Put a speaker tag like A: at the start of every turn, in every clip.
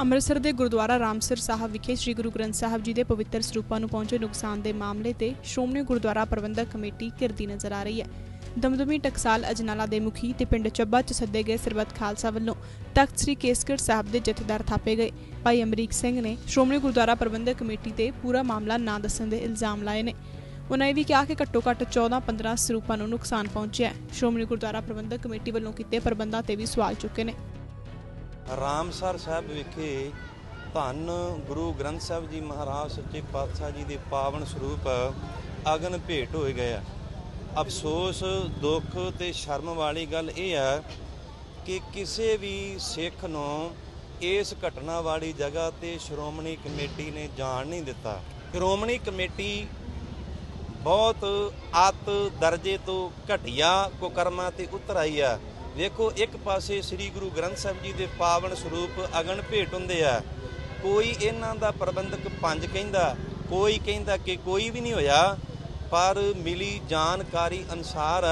A: ਅੰਮ੍ਰਿਤਸਰ ਦੇ ਗੁਰਦੁਆਰਾ ਰਾਮਸਰ ਸਾਹਿਬ ਵਿਖੇ ਸ੍ਰੀ ਗੁਰੂ ਗ੍ਰੰਥ ਸਾਹਿਬ ਜੀ ਦੇ ਪਵਿੱਤਰ ਸਰੂਪਾਂ ਨੂੰ ਪਹੁੰਚੇ ਨੁਕਸਾਨ ਦੇ ਮਾਮਲੇ ਤੇ ਸ਼੍ਰੋਮਣੀ ਗੁਰਦੁਆਰਾ ਪ੍ਰਬੰਧਕ ਕਮੇਟੀ ਘਿਰਦੀ ਨਜ਼ਰ ਆ ਰਹੀ ਹੈ। ਦਮਦਮੀ ਟਕਸਾਲ ਅਜਨਾਲਾ ਦੇ ਮੁਖੀ ਤੇ ਪਿੰਡ ਚੱਬਾ ਚ ਸੱਦੇ ਗਏ ਸਰਬੱਤ ਖਾਲਸਾ ਵੱਲੋਂ ਤਖਤ ਸ੍ਰੀ ਕੇਸਗੜ੍ਹ ਸਾਹਿਬ ਦੇ ਜਥੇਦਾਰ ਥਾਪੇ ਗਏ। ਭਾਈ ਅਮਰੀਕ ਸਿੰਘ ਨੇ ਸ਼੍ਰੋਮਣੀ ਗੁਰਦੁਆਰਾ ਪ੍ਰਬੰਧਕ ਕਮੇਟੀ ਤੇ ਪੂਰਾ ਮਾਮਲਾ ਨਾ ਦੱਸਣ ਦੇ ਇਲਜ਼ਾਮ ਲਾਏ ਨੇ। ਉਨ੍ਹਾਂ ਇਹ ਵੀ ਕਿਹਾ ਕਿ ਘੱਟੋ ਘੱਟ 14-15 ਸਰੂਪਾਂ ਨੂੰ ਨੁਕਸਾਨ ਪਹੁੰਚਿਆ ਹੈ। ਸ਼੍ਰੋਮਣੀ ਗੁਰਦੁਆਰਾ ਪ੍ਰਬੰਧਕ ਕਮੇਟੀ ਵੱਲੋਂ ਕੀਤੇ ਪ੍ਰਬੰਧਾਂ ਤੇ ਵੀ ਸਵਾਲ ਚੁੱਕੇ ਨੇ।
B: ਰਾਮਸਰ ਸਾਹਿਬ ਵਿਖੇ ਧੰਨ ਗੁਰੂ ਗ੍ਰੰਥ ਸਾਹਿਬ ਜੀ ਮਹਾਰਾਜ ਸੱਚੇ ਪਾਤਸ਼ਾਹ ਜੀ ਦੇ ਪਾਵਨ ਸਰੂਪ ਅਗਨ ਭੇਟ ਹੋਏ ਗਏ ਆ। ਅਫਸੋਸ, ਦੁੱਖ ਤੇ ਸ਼ਰਮ ਵਾਲੀ ਗੱਲ ਇਹ ਆ ਕਿ ਕਿਸੇ ਵੀ ਸਿੱਖ ਨੂੰ ਇਸ ਘਟਨਾ ਵਾਲੀ ਜਗ੍ਹਾ ਤੇ ਸ਼੍ਰੋਮਣੀ ਕਮੇਟੀ ਨੇ ਜਾਣ ਨਹੀਂ ਦਿੱਤਾ। ਸ਼੍ਰੋਮਣੀ ਕਮੇਟੀ ਬਹੁਤ ਆਤ ਦਰਜੇ ਤੋਂ ਘਟੀਆ ਕੁਕਰਮਾਂ ਤੇ ਉਤਰ ਆਈ ਆ। ਵੇਖੋ, ਇੱਕ ਪਾਸੇ ਸ੍ਰੀ ਗੁਰੂ ਗ੍ਰੰਥ ਸਾਹਿਬ ਜੀ ਦੇ ਪਾਵਨ ਸਰੂਪ ਅਗਨ ਭੇਟ ਹੁੰਦੇ ਆ। ਕੋਈ ਇਹਨਾਂ ਦਾ ਪ੍ਰਬੰਧਕ ਪੰਜ ਕਹਿੰਦਾ, ਕੋਈ ਕਹਿੰਦਾ ਕਿ ਕੋਈ ਵੀ ਨਹੀਂ ਹੋਇਆ, ਪਰ ਮਿਲੀ ਜਾਣਕਾਰੀ ਅਨਸਾਰ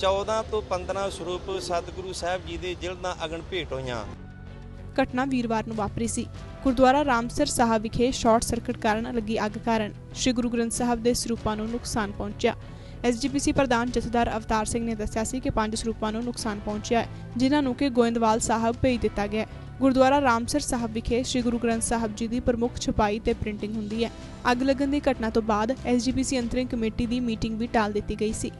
B: 14 ਤੋਂ 15 ਸਰੂਪ ਸਤਿਗੁਰੂ ਸਾਹਿਬ ਜੀ ਦੇ ਜਿਲਦਾਂ ਅਗਨ ਭੇਟ ਹੋਈਆਂ।
A: ਘਟਨਾ ਵੀਰਵਾਰ ਨੂੰ ਵਾਪਰੀ ਸੀ। ਗੁਰਦੁਆਰਾ ਰਾਮਸਰ ਸਾਹਿਬ ਵਿਖੇ ਸ਼ਾਰਟ ਸਰਕਟ ਕਾਰਨ ਲੱਗੀ ਅੱਗ ਕਾਰਨ ਸ੍ਰੀ ਗੁਰੂ ਗ੍ਰੰਥ ਸਾਹਿਬ ਦੇ ਸਰੂਪਾਂ ਨੂੰ ਨੁਕਸਾਨ ਪਹੁੰਚਿਆ। ਐਸਜੀਪੀਸੀ ਪ੍ਰਧਾਨ ਜਥੇਦਾਰ ਅਵਤਾਰ ਸਿੰਘ ਨੇ ਦੱਸਿਆ ਸੀ ਕਿ ਪੰਜ ਸਰੂਪਾਂ ਨੂੰ ਨੁਕਸਾਨ ਪਹੁੰਚਿਆ ਹੈ, ਜਿਨ੍ਹਾਂ ਨੂੰ ਕਿ ਗੋਇੰਦਵਾਲ ਸਾਹਿਬ ਭੇਜ ਦਿੱਤਾ ਗਿਆ ਹੈ। ਗੁਰਦੁਆਰਾ ਰਾਮਸਰ ਸਾਹਿਬ ਵਿਖੇ ਸ੍ਰੀ ਗੁਰੂ ਗ੍ਰੰਥ ਸਾਹਿਬ ਜੀ ਦੀ ਪ੍ਰਮੁੱਖ ਛਪਾਈ ਤੇ ਪ੍ਰਿੰਟਿੰਗ ਹੁੰਦੀ ਹੈ। ਅੱਗ ਲੱਗਣ ਦੀ ਘਟਨਾ ਤੋਂ ਬਾਅਦ ਐਸਜੀਪੀਸੀ ਅੰਤਰਿੰਗ ਕਮੇਟੀ ਦੀ ਮੀਟਿੰਗ ਵੀ ਟਾਲ ਦਿੱਤੀ ਗਈ ਸੀ।